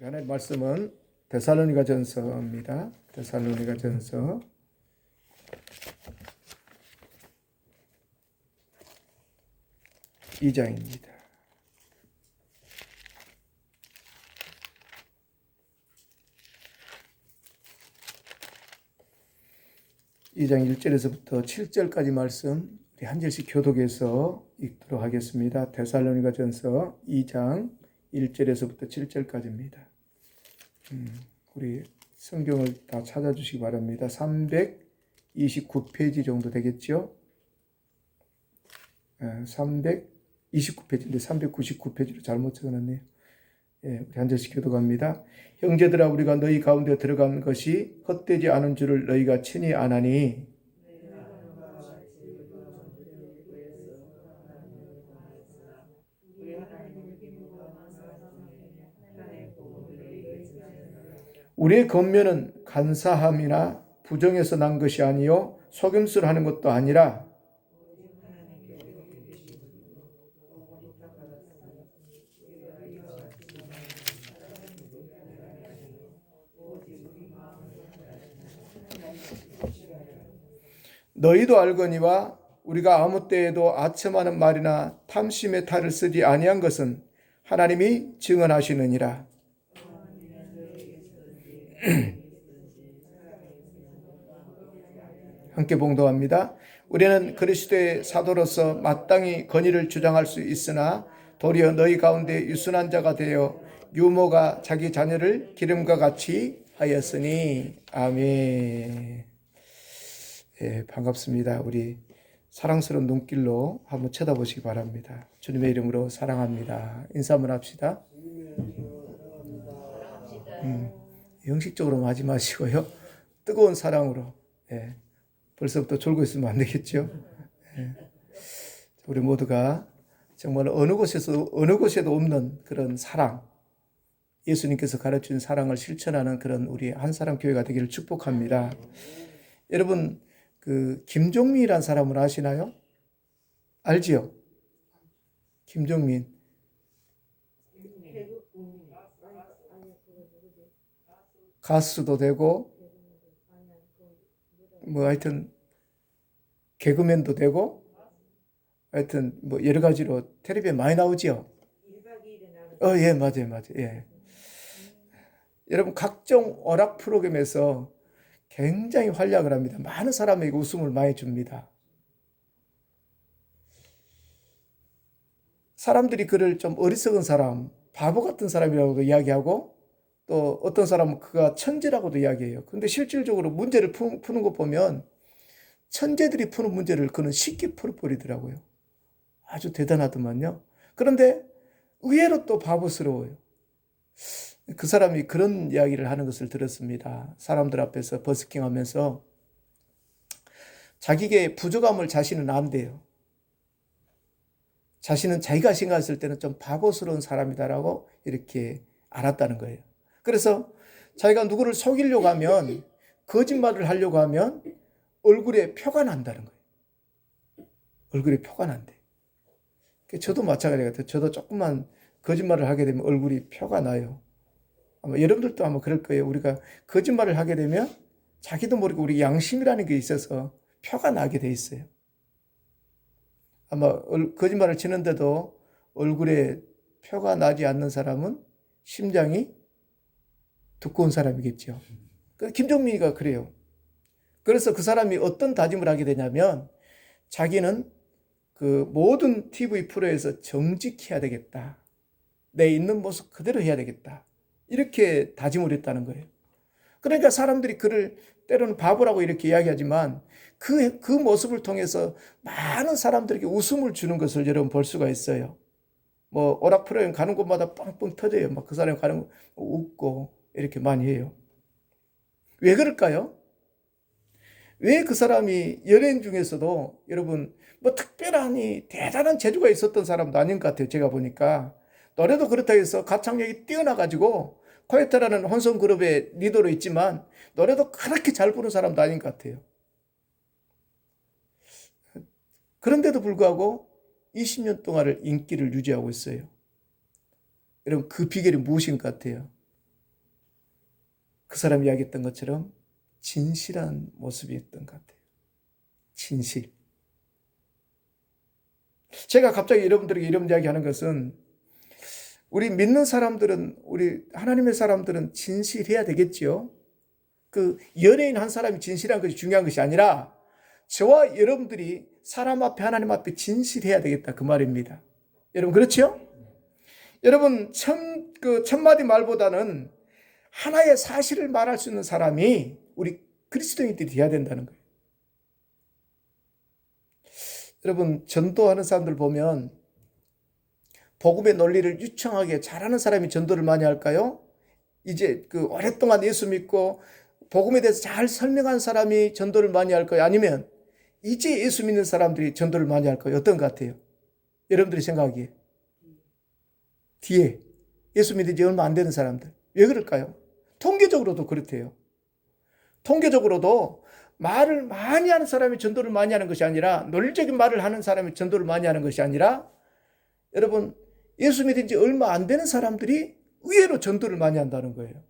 하나님 말씀은 데살로니가 전서입니다. 데살로니가 전서 2장입니다. 이장 1절에서부터 7절까지 말씀 우리 한 절씩 교독해서 읽도록 하겠습니다. 데살로니가 전서 2장 1절에서부터 7절까지입니다. 음, 우리 성경을 다 찾아주시기 바랍니다. 329페이지 정도 되겠죠? 329페이지인데 399페이지로 잘못 적어놨네요. 예, 우리 한 절씩 교독합니다. 형제들아 우리가 너희 가운데 들어간 것이 헛되지 않은 줄을 너희가 친히 아나니 우리의 겉면은 간사함이나 부정에서 난 것이 아니요 속임수를 하는 것도 아니라 너희도 알거니와 우리가 아무 때에도 아첨하는 말이나 탐심의 탈을 쓰지 아니한 것은 하나님이 증언하시느니라. 함께 봉독합니다. 우리는 그리스도의 사도로서 마땅히 권위를 주장할 수 있으나 도리어 너희 가운데 유순한 자가 되어 유모가 자기 자녀를 기름과 같이 하였으니 아멘. 예, 반갑습니다. 우리 사랑스러운 눈길로 한번 쳐다보시기 바랍니다. 주님의 이름으로 사랑합니다. 인사 한번 합시다. 음, 형식적으로 하지 마시고요. 뜨거운 사랑으로. 예, 벌써부터 졸고 있으면 안 되겠죠. 예, 우리 모두가 정말 어느 곳에서 어느 곳에도 없는 그런 사랑, 예수님께서 가르친 사랑을 실천하는 그런 우리 한 사람 교회가 되기를 축복합니다. 여러분 그 김종민이라는 사람을 아시나요? 알지요? 김종민. 가수도 되고 뭐 하여튼 개그맨도 되고 하여튼 뭐 여러 가지로 텔레비에 많이 나오지요. 어, 예, 맞아요, 맞아요. 예. 여러분 각종 오락 프로그램에서 굉장히 활약을 합니다. 많은 사람에게 웃음을 많이 줍니다. 사람들이 그를 좀 어리석은 사람, 바보 같은 사람이라고도 이야기하고 또 어떤 사람은 그가 천재라고도 이야기해요. 근데 실질적으로 문제를 푸, 푸는 거 보면 천재들이 푸는 문제를 그는 쉽게 풀어버리더라고요. 아주 대단하더만요. 그런데 의외로 또 바보스러워요. 그 사람이 그런 이야기를 하는 것을 들었습니다. 사람들 앞에서 버스킹 하면서 자기의 부족함을 자신은 안돼요. 자신은 자기가 생각했을 때는 좀 바보스러운 사람이다라고 이렇게 알았다는 거예요. 그래서 자기가 누구를 속이려고 하면 거짓말을 하려고 하면 얼굴에 표가 난다는 거예요. 얼굴에 표가 난대. 저도 마찬가지 같아요. 저도 조금만 거짓말을 하게 되면 얼굴이 표가 나요. 아마 여러분들도 아마 그럴 거예요. 우리가 거짓말을 하게 되면 자기도 모르게 우리 양심이라는 게 있어서 표가 나게 돼 있어요. 아마 거짓말을 치는데도 얼굴에 표가 나지 않는 사람은 심장이 두꺼운 사람이겠죠. 김종민이가 그래요. 그래서 그 사람이 어떤 다짐을 하게 되냐면 자기는 그 모든 TV 프로에서 정직해야 되겠다. 내 있는 모습 그대로 해야 되겠다. 이렇게 다짐을 했다는 거예요. 그러니까 사람들이 그를 때로는 바보라고 이렇게 이야기하지만 그, 그 모습을 통해서 많은 사람들에게 웃음을 주는 것을 여러분 볼 수가 있어요. 뭐, 오락 프로그램 가는 곳마다 뻥뻥 터져요. 막 그 사람 가는 곳 웃고 이렇게 많이 해요. 왜 그럴까요? 왜 그 사람이 연예인 중에서도 여러분 뭐 특별하니 대단한 재주가 있었던 사람도 아닌 것 같아요. 제가 보니까. 노래도 그렇다 해서 가창력이 뛰어나가지고 코에타라는 혼성 그룹의 리더로 있지만 노래도 그렇게 잘 부르는 사람도 아닌 것 같아요. 그런데도 불구하고 20년 동안을 인기를 유지하고 있어요. 여러분 그 비결이 무엇인 것 같아요? 그 사람이 이야기했던 것처럼 진실한 모습이었던 것 같아요. 진실. 제가 갑자기 여러분들에게 이런 이야기 하는 것은 우리 믿는 사람들은, 우리 하나님의 사람들은 진실해야 되겠지요. 그 연예인 한 사람이 진실한 것이 중요한 것이 아니라 저와 여러분들이 사람 앞에 하나님 앞에 진실해야 되겠다 그 말입니다. 여러분 그렇죠? 여러분 천, 그 천마디 말보다는 하나의 사실을 말할 수 있는 사람이 우리 그리스도인들이 되어야 된다는 거예요. 여러분 전도하는 사람들 보면 복음의 논리를 유창하게 잘하는 사람이 전도를 많이 할까요? 이제 그 오랫동안 예수 믿고 복음에 대해서 잘 설명한 사람이 전도를 많이 할까요? 아니면 이제 예수 믿는 사람들이 전도를 많이 할까요? 어떤 것 같아요? 여러분들이 생각하기에 뒤에 예수 믿은 지 얼마 안 되는 사람들 왜 그럴까요? 통계적으로도 그렇대요. 통계적으로도 말을 많이 하는 사람이 전도를 많이 하는 것이 아니라 논리적인 말을 하는 사람이 전도를 많이 하는 것이 아니라 여러분 예수 믿은 지 얼마 안 되는 사람들이 의외로 전도를 많이 한다는 거예요.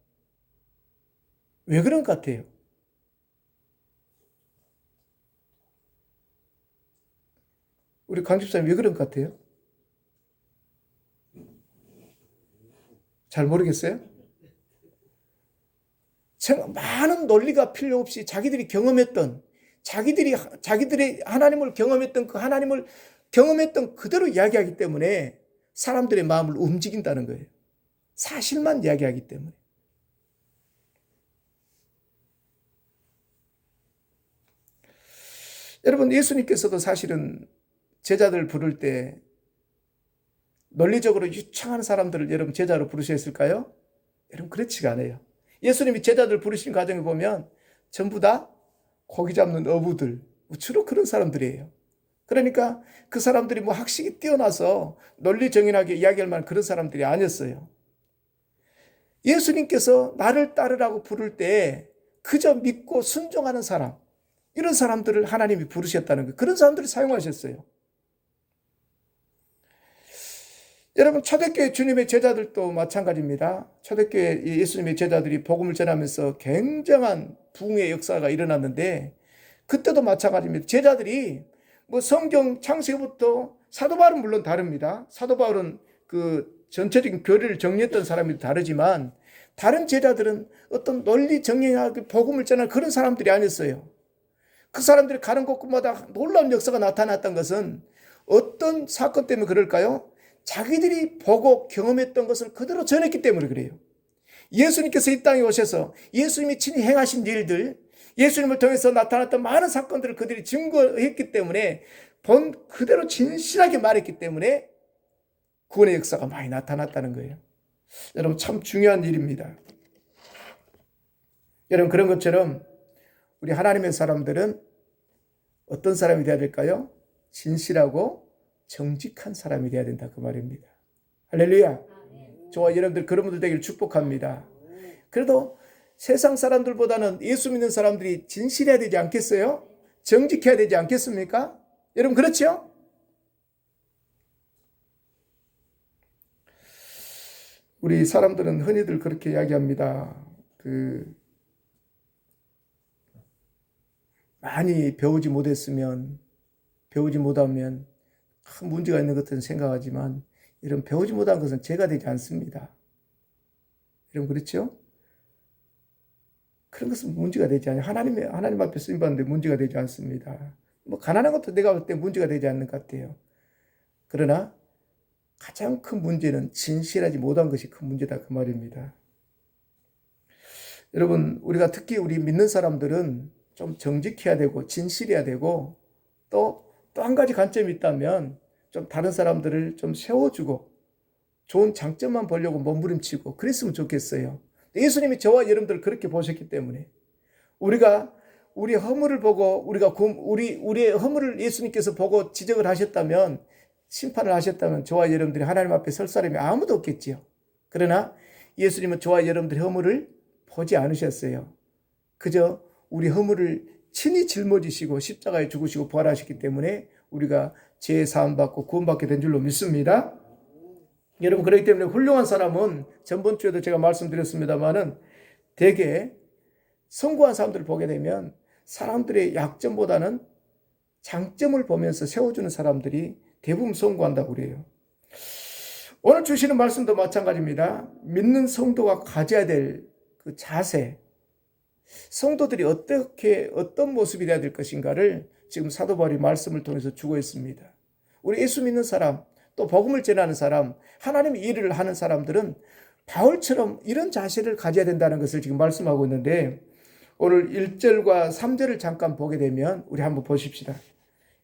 왜 그런 것 같아요? 우리 강 집사님 왜 그런 것 같아요? 잘 모르겠어요? 많은 논리가 필요 없이 자기들이 경험했던 자기들이 자기들이 하나님을 경험했던 그 하나님을 경험했던 그대로 이야기하기 때문에 사람들의 마음을 움직인다는 거예요. 사실만 이야기하기 때문에. 여러분 예수님께서도 사실은 제자들 부를 때 논리적으로 유창한 사람들을 여러분 제자로 부르셨을까요? 여러분 그렇지가 않아요. 예수님이 제자들 부르신 과정을 보면 전부 다 고기 잡는 어부들 주로 그런 사람들이에요. 그러니까 그 사람들이 뭐 학식이 뛰어나서 논리 정연하게 이야기할 만한 그런 사람들이 아니었어요. 예수님께서 나를 따르라고 부를 때 그저 믿고 순종하는 사람, 이런 사람들을 하나님이 부르셨다는 거예요. 그런 사람들을 사용하셨어요. 여러분 초대교회 주님의 제자들도 마찬가지입니다. 초대교회 예수님의 제자들이 복음을 전하면서 굉장한 부흥의 역사가 일어났는데 그때도 마찬가지입니다. 제자들이 뭐 성경 창세부터 사도 바울은 물론 다릅니다. 사도 바울은 그 전체적인 교리를 정리했던 사람이 다르지만 다른 제자들은 어떤 논리 정리하게 복음을 전하는 그런 사람들이 아니었어요. 그 사람들이 가는 곳곳마다 놀라운 역사가 나타났던 것은 어떤 사건 때문에 그럴까요? 자기들이 보고 경험했던 것을 그대로 전했기 때문에 그래요. 예수님께서 이 땅에 오셔서 예수님이 친히 행하신 일들, 예수님을 통해서 나타났던 많은 사건들을 그들이 증거했기 때문에 본 그대로 진실하게 말했기 때문에 구원의 역사가 많이 나타났다는 거예요. 여러분 참 중요한 일입니다. 여러분 그런 것처럼 우리 하나님의 사람들은 어떤 사람이 되어야 될까요? 진실하고 정직한 사람이 되어야 된다 그 말입니다. 할렐루야. 저와 여러분들 그런 분들 되기를 축복합니다. 그래도 세상 사람들보다는 예수 믿는 사람들이 진실해야 되지 않겠어요? 정직해야 되지 않겠습니까? 여러분 그렇죠? 우리 사람들은 흔히들 그렇게 이야기합니다. 그 많이 배우지 못했으면 배우지 못하면 큰 문제가 있는 것은 생각하지만 이런 배우지 못한 것은 죄가 되지 않습니다. 여러분 그렇죠? 그런 것은 문제가 되지 않아요. 하나님 하나님 앞에 쓰임 받는데 문제가 되지 않습니다. 뭐 가난한 것도 내가 볼 때 문제가 되지 않는 것 같아요. 그러나 가장 큰 문제는 진실하지 못한 것이 큰 문제다 그 말입니다. 여러분 우리가 특히 우리 믿는 사람들은 좀 정직해야 되고 진실해야 되고 또 또 한 가지 관점이 있다면 좀 다른 사람들을 좀 세워주고 좋은 장점만 보려고 몸부림치고 그랬으면 좋겠어요. 예수님이 저와 여러분들을 그렇게 보셨기 때문에 우리가 우리 허물을 보고 우리가 우리 우리의 허물을 예수님께서 보고 지적을 하셨다면 심판을 하셨다면 저와 여러분들이 하나님 앞에 설 사람이 아무도 없겠지요. 그러나 예수님은 저와 여러분들의 허물을 보지 않으셨어요. 그저 우리 허물을 친히 짊어지시고 십자가에 죽으시고 부활하셨기 때문에 우리가 죄 사함 받고 구원받게 된 줄로 믿습니다. 여러분 그렇기 때문에 훌륭한 사람은 전번 주에도 제가 말씀드렸습니다만은 대개 성공한 사람들을 보게 되면 사람들의 약점보다는 장점을 보면서 세워주는 사람들이 대부분 성공한다고 그래요. 오늘 주시는 말씀도 마찬가지입니다. 믿는 성도가 가져야 될 그 자세, 성도들이 어떻게 어떤 모습이 되어야 될 것인가를 지금 사도 바울이 말씀을 통해서 주고 있습니다. 우리 예수 믿는 사람, 또 복음을 전하는 사람, 하나님의 일을 하는 사람들은 바울처럼 이런 자세를 가져야 된다는 것을 지금 말씀하고 있는데 오늘 1절과 3절을 잠깐 보게 되면 우리 한번 보십시다.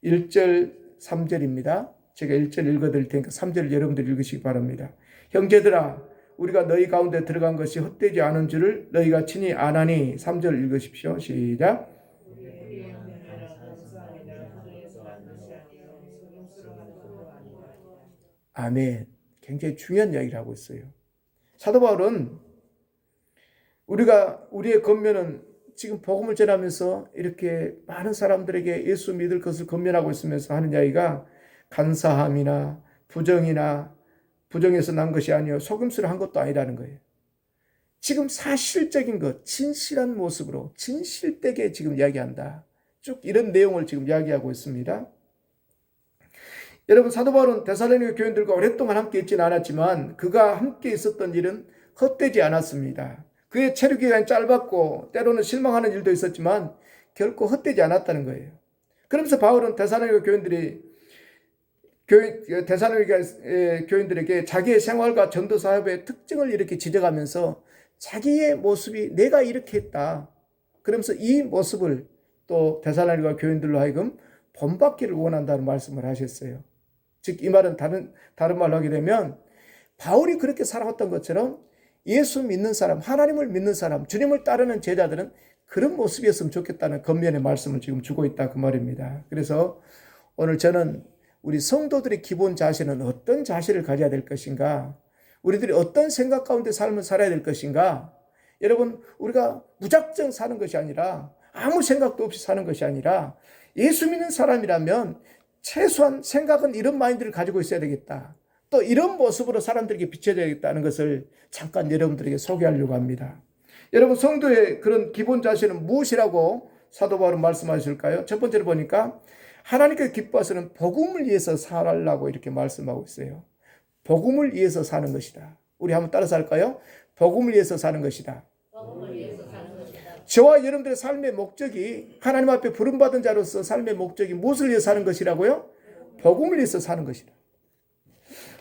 1절, 3절입니다. 제가 1절 읽어드릴 테니까 3절을 여러분들 읽으시기 바랍니다. 형제들아, 우리가 너희 가운데 들어간 것이 헛되지 않은 줄을 너희가 친히 아나니 3절 읽으십시오. 시작. 아멘. 굉장히 중요한 이야기를 하고 있어요. 사도 바울은 우리가 우리의 겉면은 지금 복음을 전하면서 이렇게 많은 사람들에게 예수 믿을 것을 건면하고 있으면서 하는 이야기가 간사함이나 부정이나 부정에서 난 것이 아니요 속임수를 한 것도 아니라는 거예요. 지금 사실적인 것, 진실한 모습으로 진실되게 지금 이야기한다. 쭉 이런 내용을 지금 이야기하고 있습니다. 여러분 사도 바울은 데살로니가 교인들과 오랫동안 함께 있지는 않았지만 그가 함께 있었던 일은 헛되지 않았습니다. 그의 체류 기간이 짧았고 때로는 실망하는 일도 있었지만 결코 헛되지 않았다는 거예요. 그러면서 바울은 데살로니가 교인들이 교인 데살로니가 교인들에게 자기의 생활과 전도 사업의 특징을 이렇게 지적하면서 자기의 모습이 내가 이렇게 했다. 그러면서 이 모습을 또 데살로니가 교인들로 하여금 본받기를 원한다는 말씀을 하셨어요. 즉 이 말은 다른 다른 말로 하게 되면 바울이 그렇게 살아왔던 것처럼 예수 믿는 사람, 하나님을 믿는 사람, 주님을 따르는 제자들은 그런 모습이었으면 좋겠다는 겉면의 말씀을 지금 주고 있다 그 말입니다. 그래서 오늘 저는 우리 성도들의 기본 자세는 어떤 자세를 가져야 될 것인가? 우리들이 어떤 생각 가운데 삶을 살아야 될 것인가? 여러분, 우리가 무작정 사는 것이 아니라 아무 생각도 없이 사는 것이 아니라 예수 믿는 사람이라면 최소한 생각은 이런 마인드를 가지고 있어야 되겠다. 또 이런 모습으로 사람들에게 비춰야겠다는 것을 잠깐 여러분들에게 소개하려고 합니다. 여러분 성도의 그런 기본 자세는 무엇이라고 사도 바울은 말씀하실까요? 첫 번째로 보니까 하나님께 기뻐하서는 복음을 위해서 살라고 이렇게 말씀하고 있어요. 복음을 위해서 사는 것이다. 우리 한번 따라서 할까요? 복음을 위해서 사는 것이다. 저와 여러분들의 삶의 목적이 하나님 앞에 부름받은 자로서 삶의 목적이 무엇을 위해 사는 것이라고요? 복음을 위해서 사는 것이다.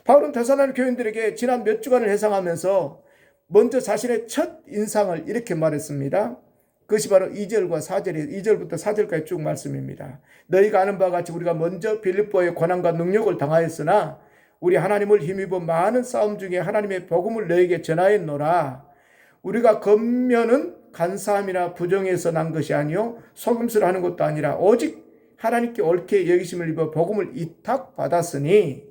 바울은 대사라는 교인들에게 지난 몇 주간을 해상하면서 먼저 자신의 첫 인상을 이렇게 말했습니다. 그것이 바로 2절과 4절이 2절부터 4절까지 쭉 말씀입니다. 너희가 아는 바와 같이 우리가 먼저 빌립보의 권한과 능력을 당하였으나 우리 하나님을 힘입어 많은 싸움 중에 하나님의 복음을 너에게 전하였노라. 우리가 겉면은 간사함이나 부정에서 난 것이 아니요 속임수를 하는 것도 아니라 오직 하나님께 옳게 여기심을 입어 복음을 이탁받았으니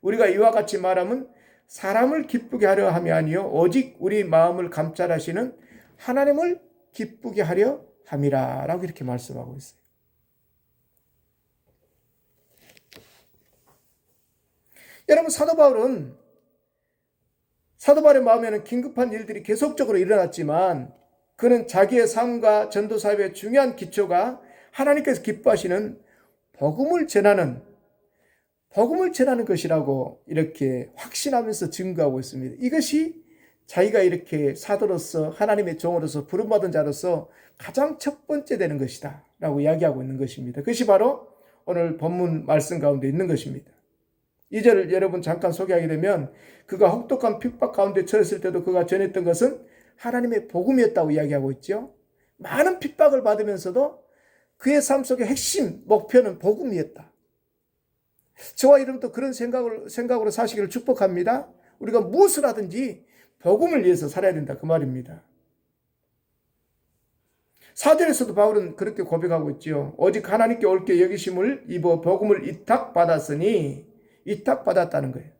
우리가 이와 같이 말하면 사람을 기쁘게 하려 함이 아니요 오직 우리 마음을 감찰하시는 하나님을 기쁘게 하려 함이라 라고 이렇게 말씀하고 있어요. 여러분 사도 바울은 사도 바울의 마음에는 긴급한 일들이 계속적으로 일어났지만 그는 자기의 삶과 전도 사업의 중요한 기초가 하나님께서 기뻐하시는 복음을 전하는 복음을 전하는 것이라고 이렇게 확신하면서 증거하고 있습니다. 이것이 자기가 이렇게 사도로서 하나님의 종으로서 부름받은 자로서 가장 첫 번째 되는 것이다. 라고 이야기하고 있는 것입니다. 그것이 바로 오늘 본문 말씀 가운데 있는 것입니다. 이 절을 여러분 잠깐 소개하게 되면 그가 혹독한 핍박 가운데 처했을 때도 그가 전했던 것은 하나님의 복음이었다고 이야기하고 있죠. 많은 핍박을 받으면서도 그의 삶 속의 핵심 목표는 복음이었다. 저와 여러분도 그런 생각을, 생각으로 사시기를 축복합니다. 우리가 무엇을 하든지 복음을 위해서 살아야 된다. 그 말입니다. 사절에서도 바울은 그렇게 고백하고 있지요. 오직 하나님께 옳게 여기심을 입어 복음을 이탁받았으니 이탁받았다는 거예요.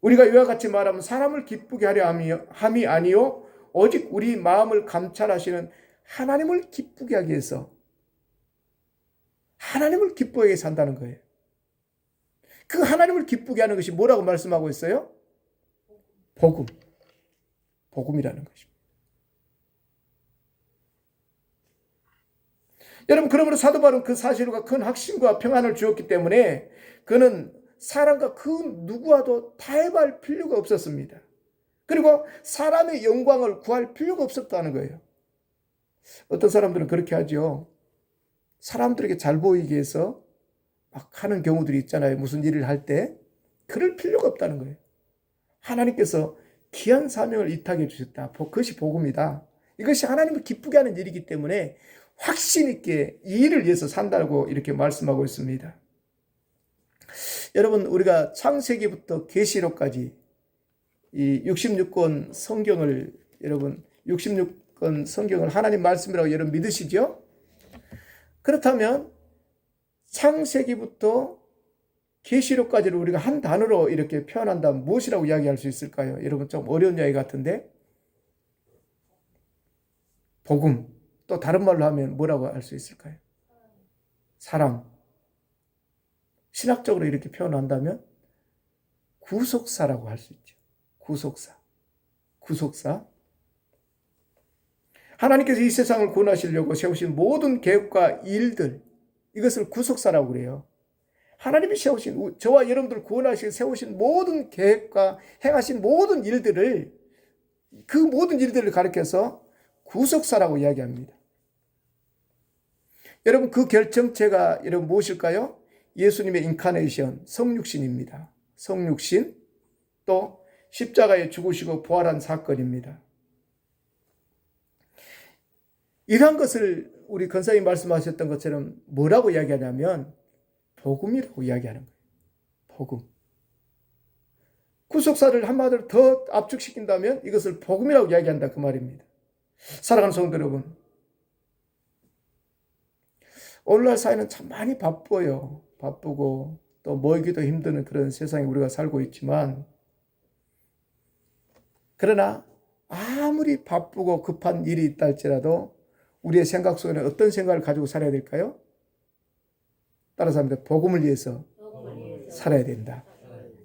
우리가 이와 같이 말하면 사람을 기쁘게 하려 함이 아니요 오직 우리 마음을 감찰하시는 하나님을 기쁘게 하기 위해서 하나님을 기쁘게 산다는 거예요. 그 하나님을 기쁘게 하는 것이 뭐라고 말씀하고 있어요? 복음. 복음이라는 것입니다. 여러분 그러므로 사도 바울은 그 사실과 큰 확신과 평안을 주었기 때문에 그는 사람과 그 누구와도 타협할 필요가 없었습니다. 그리고 사람의 영광을 구할 필요가 없었다는 거예요. 어떤 사람들은 그렇게 하죠. 사람들에게 잘 보이기 위해서 막 하는 경우들이 있잖아요. 무슨 일을 할 때. 그럴 필요가 없다는 거예요. 하나님께서 귀한 사명을 이탁해 주셨다. 그것이 복음이다. 이것이 하나님을 기쁘게 하는 일이기 때문에 확신 있게 이 일을 위해서 산다고 이렇게 말씀하고 있습니다. 여러분 우리가 창세기부터 계시록까지 이 66권 성경을 여러분 66권 성경을 하나님 말씀이라고 여러분 믿으시죠? 그렇다면 창세기부터 계시록까지를 우리가 한 단어로 이렇게 표현한다면 무엇이라고 이야기할 수 있을까요? 여러분 좀 어려운 이야기 같은데 복음 또 다른 말로 하면 뭐라고 할 수 있을까요? 사랑 신학적으로 이렇게 표현한다면 구속사라고 할 수 있죠. 구속사. 구속사. 하나님께서 이 세상을 구원하시려고 세우신 모든 계획과 일들, 이것을 구속사라고 그래요. 하나님이 세우신, 저와 여러분들 구원하시고 세우신 모든 계획과 행하신 모든 일들을, 그 모든 일들을 가리켜서 구속사라고 이야기합니다. 여러분, 그 결정체가 여러분 무엇일까요? 예수님의 인카네이션, 성육신입니다. 성육신, 또 십자가에 죽으시고 부활한 사건입니다. 이러한 것을 우리 건사님 말씀하셨던 것처럼 뭐라고 이야기하냐면 복음이라고 이야기하는 거예요. 복음. 구속사를 한마디로 더 압축시킨다면 이것을 복음이라고 이야기한다 그 말입니다. 사랑하는 성도 여러분. 오늘날 사회는 참 많이 바빠요. 바쁘고 또 모이기도 힘드는 그런 세상에 우리가 살고 있지만 그러나 아무리 바쁘고 급한 일이 있다 할지라도 우리의 생각 속에는 어떤 생각을 가지고 살아야 될까요? 따라서 합니다. 복음을 위해서 살아야 된다.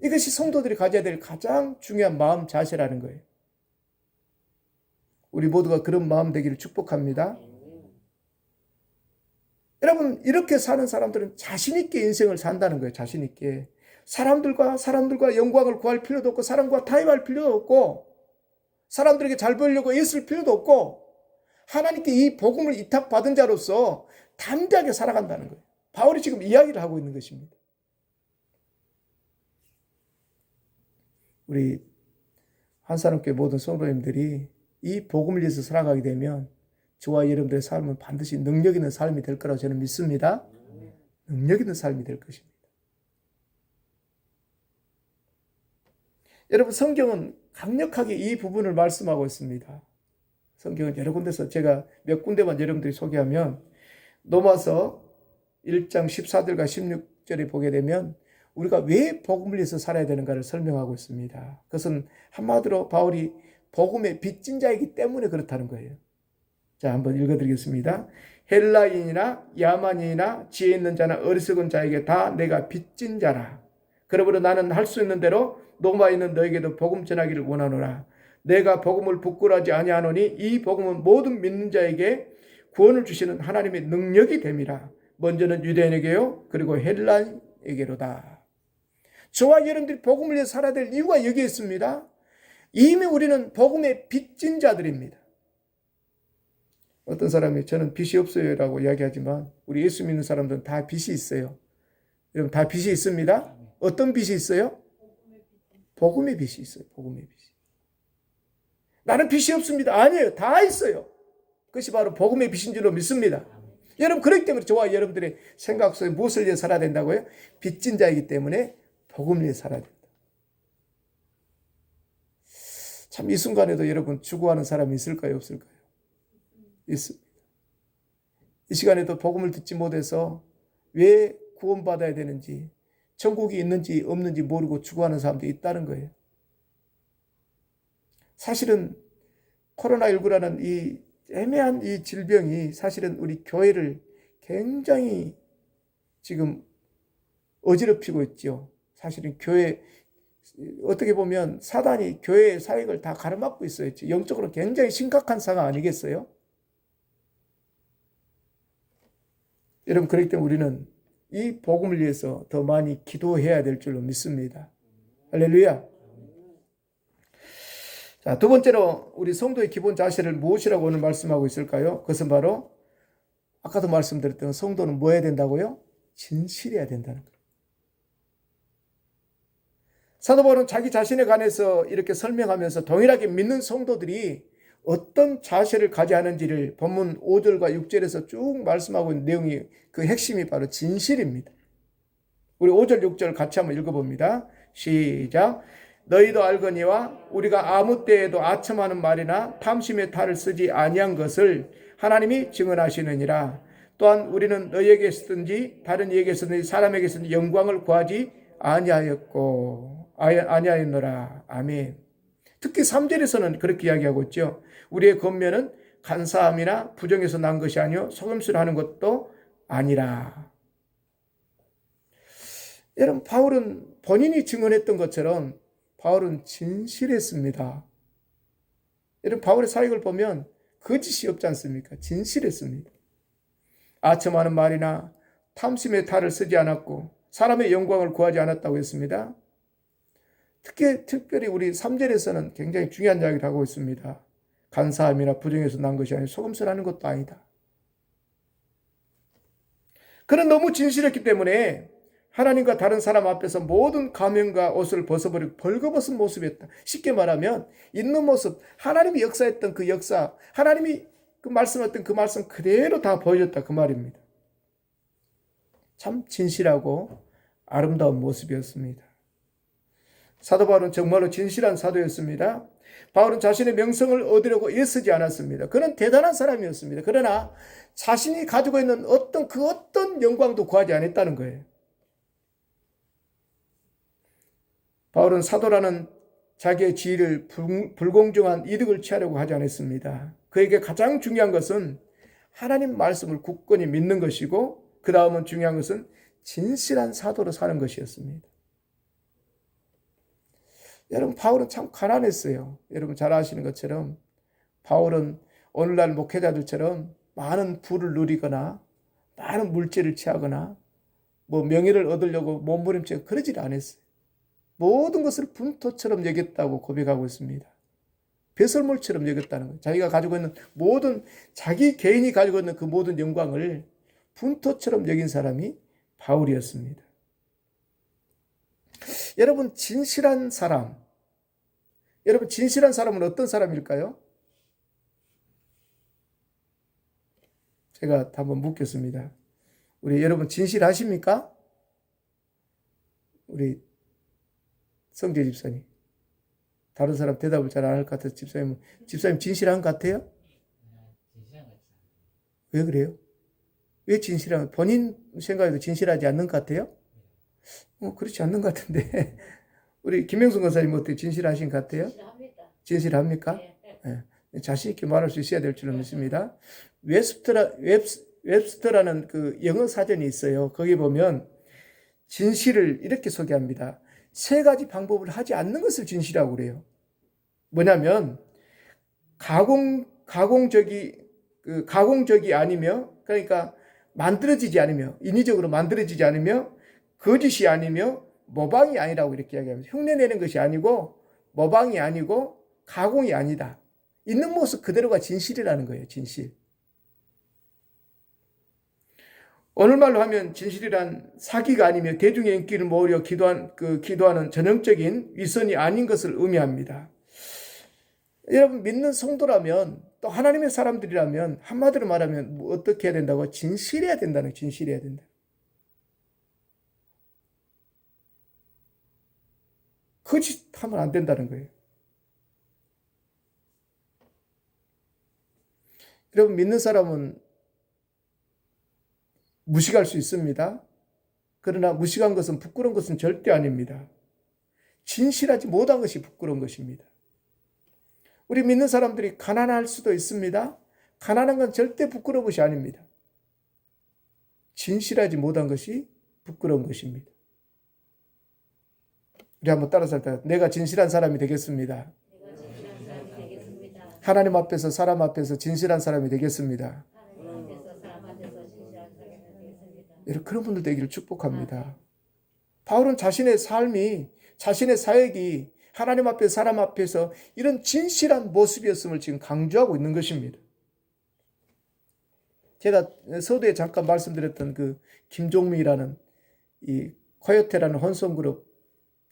이것이 성도들이 가져야 될 가장 중요한 마음 자세라는 거예요. 우리 모두가 그런 마음 되기를 축복합니다. 여러분, 이렇게 사는 사람들은 자신있게 인생을 산다는 거예요. 자신있게. 사람들과, 사람들과 영광을 구할 필요도 없고, 사람과 타협할 필요도 없고, 사람들에게 잘 보이려고 애쓸 필요도 없고, 하나님께 이 복음을 이탁받은 자로서 담대하게 살아간다는 거예요. 바울이 지금 이야기를 하고 있는 것입니다. 우리 한산업교 모든 성도님들이 이 복음을 위해서 살아가게 되면 저와 여러분들의 삶은 반드시 능력 있는 삶이 될 거라고 저는 믿습니다. 능력 있는 삶이 될 것입니다. 여러분 성경은 강력하게 이 부분을 말씀하고 있습니다. 성경은 여러 군데서 제가 몇 군데만 여러분들이 소개하면 노마서 1장 14절과 16절에 보게 되면 우리가 왜 복음을 위해서 살아야 되는가를 설명하고 있습니다. 그것은 한마디로 바울이 복음의 빚진 자이기 때문에 그렇다는 거예요. 자, 한번 읽어드리겠습니다. 헬라인이나 야만인이나 지혜 있는 자나 어리석은 자에게 다 내가 빚진 자라. 그러므로 나는 할 수 있는 대로 노마 있는 너에게도 복음 전하기를 원하노라. 내가 복음을 부끄러워하지 아니하노니 이 복음은 모든 믿는 자에게 구원을 주시는 하나님의 능력이 됨이라. 먼저는 유대인에게요. 그리고 헬라인에게로다. 저와 여러분들이 복음을 위해 살아야 될 이유가 여기에 있습니다. 이미 우리는 복음의 빚진 자들입니다. 어떤 사람이 저는 빚이 없어요 라고 이야기하지만 우리 예수 믿는 사람들은 다 빚이 있어요. 여러분 다 빚이 있습니다. 어떤 빚이 있어요? 복음의 빚이 있어요. 복음의 빚이. 나는 빚이 없습니다. 아니에요. 다 있어요. 그것이 바로 복음의 빚인 줄로 믿습니다. 여러분 그렇기 때문에 저와 여러분들의 생각 속에 무엇을 위해 살아야 된다고요? 빚진 자이기 때문에 복음을 위해 살아야 된다. 참 이 순간에도 여러분 추구하는 사람이 있을까요? 없을까요? 있습니다. 이 시간에도 복음을 듣지 못해서 왜 구원받아야 되는지, 천국이 있는지 없는지 모르고 추구하는 사람도 있다는 거예요. 사실은 코로나19라는 이 애매한 이 질병이 사실은 우리 교회를 굉장히 지금 어지럽히고 있죠. 사실은 교회, 어떻게 보면 사단이 교회의 사역을 다 가로막고 있어요. 영적으로 굉장히 심각한 상황 아니겠어요? 여러분 그렇기 때문에 우리는 이 복음을 위해서 더 많이 기도해야 될 줄로 믿습니다. 할렐루야. 자, 두 번째로 우리 성도의 기본 자세를 무엇이라고 오늘 말씀하고 있을까요? 그것은 바로 아까도 말씀드렸던 성도는 뭐 해야 된다고요? 진실해야 된다는 거예요. 사도 바울은 자기 자신에 관해서 이렇게 설명하면서 동일하게 믿는 성도들이 어떤 자세를 가져야 하는지를 본문 5절과 6절에서 쭉 말씀하고 있는 내용이 그 핵심이 바로 진실입니다. 우리 5절, 6절 같이 한번 읽어봅니다. 시작. 너희도 알거니와 우리가 아무 때에도 아첨하는 말이나 탐심의 탈을 쓰지 아니한 것을 하나님이 증언하시느니라. 또한 우리는 너희에게 쓰든지 다른 이에게 쓰든지 사람에게 쓰든지 영광을 구하지 아니하였고 아니하였노라. 아멘. 특히 3절에서는 그렇게 이야기하고 있죠. 우리의 권면은 간사함이나 부정에서 난 것이 아니요 속임수를 하는 것도 아니라. 여러분 바울은 본인이 증언했던 것처럼 바울은 진실했습니다. 여러분 바울의 사역을 보면 거짓이 없지 않습니까? 진실했습니다. 아첨하는 말이나 탐심의 탈을 쓰지 않았고 사람의 영광을 구하지 않았다고 했습니다. 특히 특별히 우리 3절에서는 굉장히 중요한 이야기를 하고 있습니다. 간사함이나 부정에서 난 것이 아니라 하는 것도 아니다. 그는 너무 진실했기 때문에 하나님과 다른 사람 앞에서 모든 가면과 옷을 벗어버리고 벌거벗은 모습이었다. 쉽게 말하면 있는 모습, 하나님이 역사했던 그 역사, 하나님이 그 말씀했던 그 말씀 그대로 다 보여줬다 그 말입니다. 참 진실하고 아름다운 모습이었습니다. 사도 바울은 정말로 진실한 사도였습니다. 바울은 자신의 명성을 얻으려고 애쓰지 않았습니다. 그는 대단한 사람이었습니다. 그러나 자신이 가지고 있는 어떤 그 어떤 영광도 구하지 않았다는 거예요. 바울은 사도라는 자기의 지위를 불공정한 이득을 취하려고 하지 않았습니다. 그에게 가장 중요한 것은 하나님 말씀을 굳건히 믿는 것이고 그 다음은 중요한 것은 진실한 사도로 사는 것이었습니다. 여러분 바울은 참 가난했어요. 여러분 잘 아시는 것처럼 바울은 오늘날 목회자들처럼 많은 부를 누리거나 많은 물질을 취하거나 뭐 명예를 얻으려고 몸부림치고 그러질 않았어요. 모든 것을 분토처럼 여겼다고 고백하고 있습니다. 배설물처럼 여겼다는 거예요. 자기가 가지고 있는 모든 자기 개인이 가지고 있는 그 모든 영광을 분토처럼 여긴 사람이 바울이었습니다. 여러분 진실한 사람 여러분 진실한 사람은 어떤 사람일까요? 제가 한번 묻겠습니다. 우리 여러분 진실하십니까? 우리 성재 집사님. 다른 사람 대답을 잘 안 할 것 같아서 집사님, 집사님 진실한 것 같아요? 왜 그래요? 왜 진실한, 본인 생각에도 진실하지 않는 것 같아요? 어, 그렇지 않는 것 같은데. 우리 김명순 권사님 어때 진실하신 것 같아요? 진실합니다. 진실합니까? 네. 네. 자신 있게 말할 수 있어야 될 줄로 믿습니다. 웹스터라, 웹, 웹스터라는 그 영어 사전이 있어요. 거기 보면 진실을 이렇게 소개합니다. 세 가지 방법을 하지 않는 것을 진실이라고 그래요. 뭐냐면 가공 가공적이 그 가공적이 아니며 그러니까 만들어지지 않으며 인위적으로 만들어지지 않으며 거짓이 아니며 모방이 아니라고 이렇게 이야기합니다. 흉내내는 것이 아니고 모방이 아니고 가공이 아니다. 있는 모습 그대로가 진실이라는 거예요. 진실. 오늘말로 하면 진실이란 사기가 아니며 대중의 인기를 모으려 기도한, 그 기도하는 전형적인 위선이 아닌 것을 의미합니다. 여러분 믿는 성도라면 또 하나님의 사람들이라면 한마디로 말하면 뭐 어떻게 해야 된다고 진실해야 된다는 진실해야 된다. 거짓하면 안 된다는 거예요. 여러분 믿는 사람은 무식할 수 있습니다. 그러나 무식한 것은 부끄러운 것은 절대 아닙니다. 진실하지 못한 것이 부끄러운 것입니다. 우리 믿는 사람들이 가난할 수도 있습니다. 가난한 건 절대 부끄러운 것이 아닙니다. 진실하지 못한 것이 부끄러운 것입니다. 우리 한번 따라서 할까요? 내가 진실한 사람이 되겠습니다. 하나님 앞에서 사람 앞에서 진실한 사람이 되겠습니다. 여러분 그런 분들 되기를 축복합니다. 바울은 자신의 삶이 자신의 사역이 하나님 앞에 사람 앞에서 이런 진실한 모습이었음을 지금 강조하고 있는 것입니다. 제가 서두에 잠깐 말씀드렸던 그 김종민이라는 이 코요테라는 혼성그룹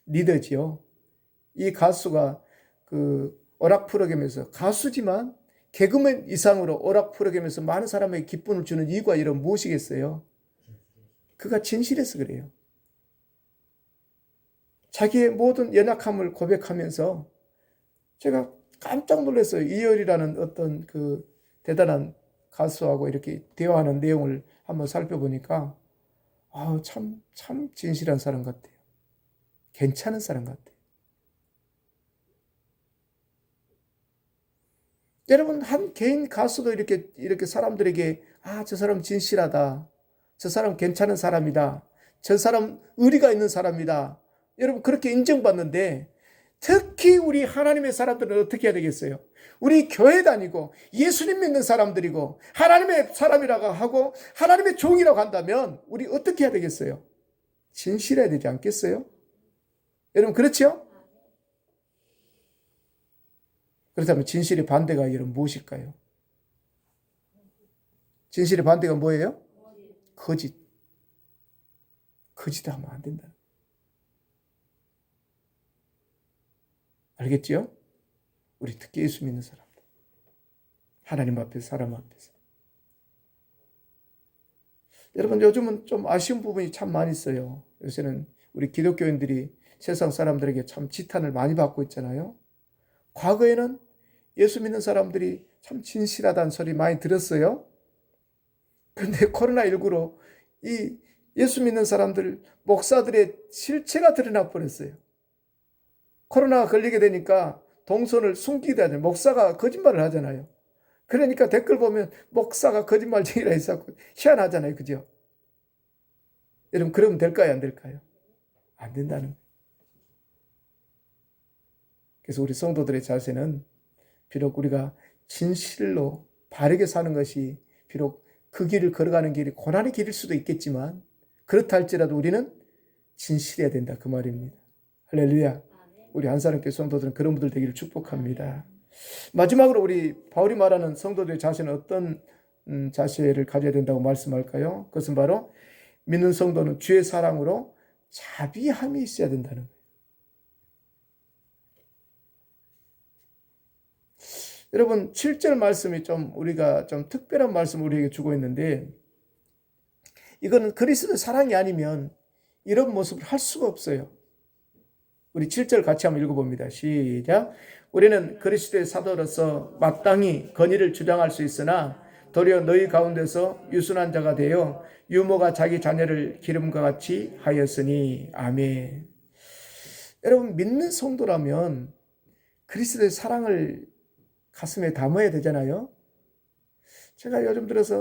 리더지요. 이 가수가 그 오락 프로그램에서 가수지만 개그맨 이상으로 오락 프로그램에서 많은 사람에게 기쁨을 주는 이유가 이런 무엇이겠어요? 그가 진실해서 그래요. 자기의 모든 연약함을 고백하면서 제가 깜짝 놀랐어요. 이열이라는 어떤 그 대단한 가수하고 이렇게 대화하는 내용을 한번 살펴보니까 아, 참, 참 진실한 사람 같아요. 괜찮은 사람 같아요. 여러분, 한 개인 가수도 이렇게, 이렇게 사람들에게, 아, 저 사람 진실하다. 저 사람 괜찮은 사람이다. 저 사람 의리가 있는 사람이다. 여러분, 그렇게 인정받는데, 특히 우리 하나님의 사람들은 어떻게 해야 되겠어요? 우리 교회 다니고 예수님 믿는 사람들이고 하나님의 사람이라고 하고 하나님의 종이라고 한다면 우리 어떻게 해야 되겠어요? 진실해야 되지 않겠어요? 여러분 그렇죠? 그렇다면 진실의 반대가 여러분 무엇일까요? 진실의 반대가 뭐예요? 거짓. 거짓하면 안 된다. 알겠지요? 우리 특히 예수 믿는 사람들. 하나님 앞에 사람 앞에서. 여러분 요즘은 좀 아쉬운 부분이 참 많이 있어요. 요새는 우리 기독교인들이 세상 사람들에게 참 지탄을 많이 받고 있잖아요. 과거에는 예수 믿는 사람들이 참 진실하다는 소리 많이 들었어요. 근데 코로나19로 이 예수 믿는 사람들, 목사들의 실체가 드러나 버렸어요. 코로나가 걸리게 되니까 동선을 숨기게 하잖아요. 목사가 거짓말을 하잖아요. 그러니까 댓글 보면 목사가 거짓말쟁이라 해서 희한하잖아요. 그죠? 여러분, 그러면 될까요? 안 될까요? 안 된다는. 그래서 우리 성도들의 자세는 비록 우리가 진실로 바르게 사는 것이 비록 그 길을 걸어가는 길이 고난의 길일 수도 있겠지만 그렇다 할지라도 우리는 진실해야 된다. 그 말입니다. 할렐루야. 우리 한 사람교회 성도들은 그런 분들 되기를 축복합니다. 마지막으로 우리 바울이 말하는 성도들의 자세는 어떤 음, 자세를 가져야 된다고 말씀할까요? 그것은 바로 믿는 성도는 주의 사랑으로 자비함이 있어야 된다는 거예요. 여러분 7절 말씀이 좀 우리가 좀 특별한 말씀을 우리에게 주고 있는데 이거는 그리스도 사랑이 아니면 이런 모습을 할 수가 없어요. 우리 7절 같이 한번 읽어봅니다. 시작. 우리는 그리스도의 사도로서 마땅히 건의를 주장할 수 있으나 도리어 너희 가운데서 유순한 자가 되어 유모가 자기 자녀를 기름과 같이 하였으니 아멘. 여러분 믿는 성도라면 그리스도의 사랑을 가슴에 담아야 되잖아요. 제가 요즘 들어서